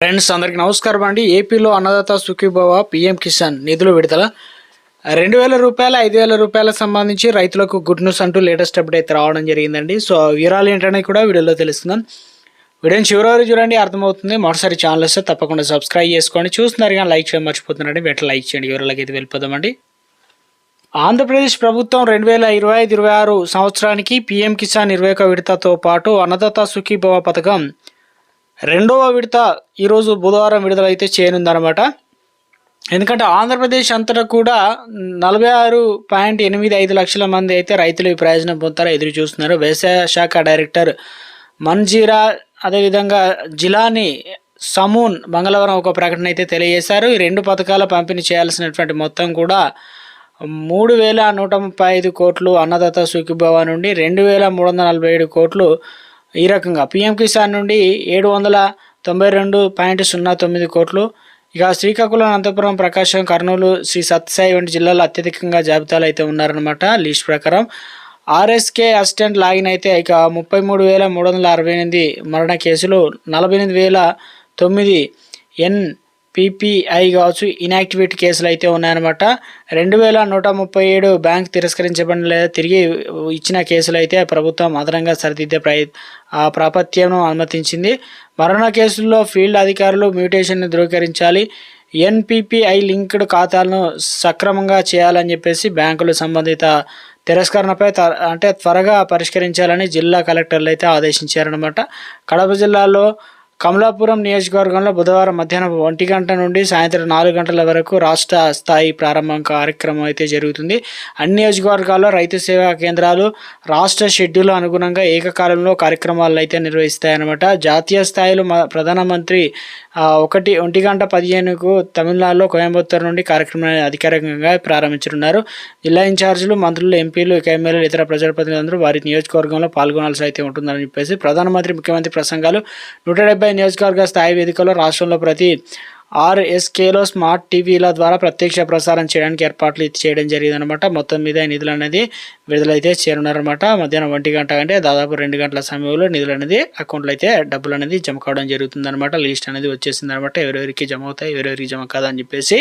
Friends అందరికీ నమస్కారం అండి. ఏపీలో అన్నదాత సుఖీభవ పిఎం కిసాన్ నిధులు విడుదల. రెండు వేల రూపాయల ఐదు వేల రూపాయలకు సంబంధించి రైతులకు గుడ్ న్యూస్ అంటూ లేటెస్ట్ అప్డేట్ అయితే రావడం జరిగిందండి. సో వివరాలు ఏంటనే కూడా వీడియోలో తెలుస్తున్నాం. వీడియోని చివరి వరకు చూడండి అర్థమవుతుంది. మొదటిసారి ఛానల్ వస్తే తప్పకుండా సబ్స్క్రైబ్ చేసుకోండి. చూస్తున్నారు కానీ లైక్ చేయడం మర్చిపోతున్నారండి. వెంటనే లైక్ చేయండి. వివరాలకి అయితే వెళ్ళిపోదామండి. ఆంధ్రప్రదేశ్ ప్రభుత్వం రెండు వేల ఇరవై ఐదు ఇరవై ఆరు సంవత్సరానికి పీఎం కిసాన్ ఇరవై ఒక విడతతో పాటు అన్నదాత సుఖీభవ పథకం రెండవ విడత ఈరోజు బుధవారం విడుదలైతే చేయనుందనమాట ఎందుకంటే ఆంధ్రప్రదేశ్ అంతటా కూడా నలభై ఆరు పాయింట్ ఎనిమిది ఐదు లక్షల మంది అయితే రైతులు ఈ ప్రయోజనం పొందుతారో ఎదురు చూస్తున్నారు. వ్యవసాయ శాఖ డైరెక్టర్ మన్జీరా అదేవిధంగా జిలాని సమూన్ మంగళవారం ఒక ప్రకటన అయితే తెలియజేశారు. ఈ రెండు పథకాల పంపిణీ చేయాల్సినటువంటి మొత్తం కూడా మూడు వేల నూట ముప్పై ఐదు కోట్లు అన్నదాత సుఖీభవ నుండి రెండు వేల మూడు వందల నలభై ఏడు కోట్లు ఈ రకంగా పిఎం కిసాన్ నుండి ఏడు వందల తొంభై రెండు పాయింట్ సున్నా తొమ్మిది కోట్లు ఇక శ్రీకాకుళం అనంతపురం ప్రకాశం కర్నూలు శ్రీ సత్యసాయి వంటి జిల్లాలో అత్యధికంగా జాబితాలు అయితే ఉన్నారనమాట లిస్ట్ ప్రకారం. ఆర్ఎస్కే అసిస్టెంట్ లాగిన్ అయితే ఇక ముప్పై మూడు వేల మూడు వందల అరవై ఎనిమిది మరణ కేసులు నలభై ఎనిమిది వేల తొమ్మిది ఎన్ పీపీఐ కావచ్చు ఇన్యాక్టివేట్ కేసులు అయితే ఉన్నాయన్నమాట. రెండు వేల నూట ముప్పై ఏడు బ్యాంక్ తిరస్కరించబడిన లేదా తిరిగి ఇచ్చిన కేసులు అయితే ప్రభుత్వం అదనంగా సరిదిద్దే ప్రయ ఆ ప్రాపత్యం అనుమతించింది. మరణ కేసుల్లో ఫీల్డ్ అధికారులు మ్యూటేషన్ను ధృవీకరించాలి. ఎన్పిపిఐ లింక్డ్ ఖాతాలను సక్రమంగా చేయాలని చెప్పేసి బ్యాంకులు సంబంధిత తిరస్కరణపై అంటే త్వరగా పరిష్కరించాలని జిల్లా కలెక్టర్లు అయితే ఆదేశించారనమాట కడప జిల్లాలో కమలాపురం నియోజకవర్గంలో బుధవారం మధ్యాహ్నం ఒంటి గంట నుండి సాయంత్రం నాలుగు గంటల వరకు రాష్ట్ర స్థాయి ప్రారంభం కార్యక్రమం అయితే జరుగుతుంది. అన్ని నియోజకవర్గాల్లో రైతు సేవా కేంద్రాలు రాష్ట్ర షెడ్యూల్ అనుగుణంగా ఏకకాలంలో కార్యక్రమాలు అయితే నిర్వహిస్తాయన్నమాట. జాతీయ స్థాయిలో ప్రధానమంత్రి ఒకటి ఒంటి గంట పదిహేనుకు తమిళనాడులో కోయంబత్తూరు నుండి కార్యక్రమాన్ని అధికారికంగా ప్రారంభించనున్నారు. జిల్లా ఇన్ఛార్జీలు మంత్రులు ఎంపీలు ఎమ్మెల్యేలు ఇతర ప్రజాప్రతినిధులందరూ వారి నియోజకవర్గంలో పాల్గొనాల్సి అయితే ఉంటుందని చెప్పేసి ప్రధానమంత్రి ముఖ్యమంత్రి ప్రసంగాలు నూట డెబ్బై నియోజకవర్గ స్థాయి వేదికలో రాష్ట్రంలో ప్రతి ఆర్ఎస్కేలో స్మార్ట్ టీవీల ద్వారా ప్రత్యక్ష ప్రసారం చేయడానికి ఏర్పాట్లు చేయడం జరిగిందనమాట మొత్తం మీద నిధులు అనేది విడుదలైతే చేరున్నారనమాట మధ్యాహ్నం ఒంటి గంట అంటే దాదాపు రెండు గంటల సమయంలో నిధులు అనేది అకౌంట్లో అయితే డబ్బులు అనేది జమ కావడం జరుగుతుందనమాట లిస్ట్ అనేది వచ్చేసిందనమాట ఎవరెవరికి జమ అవుతాయి ఎవరెవరికి జమ కాదని చెప్పేసి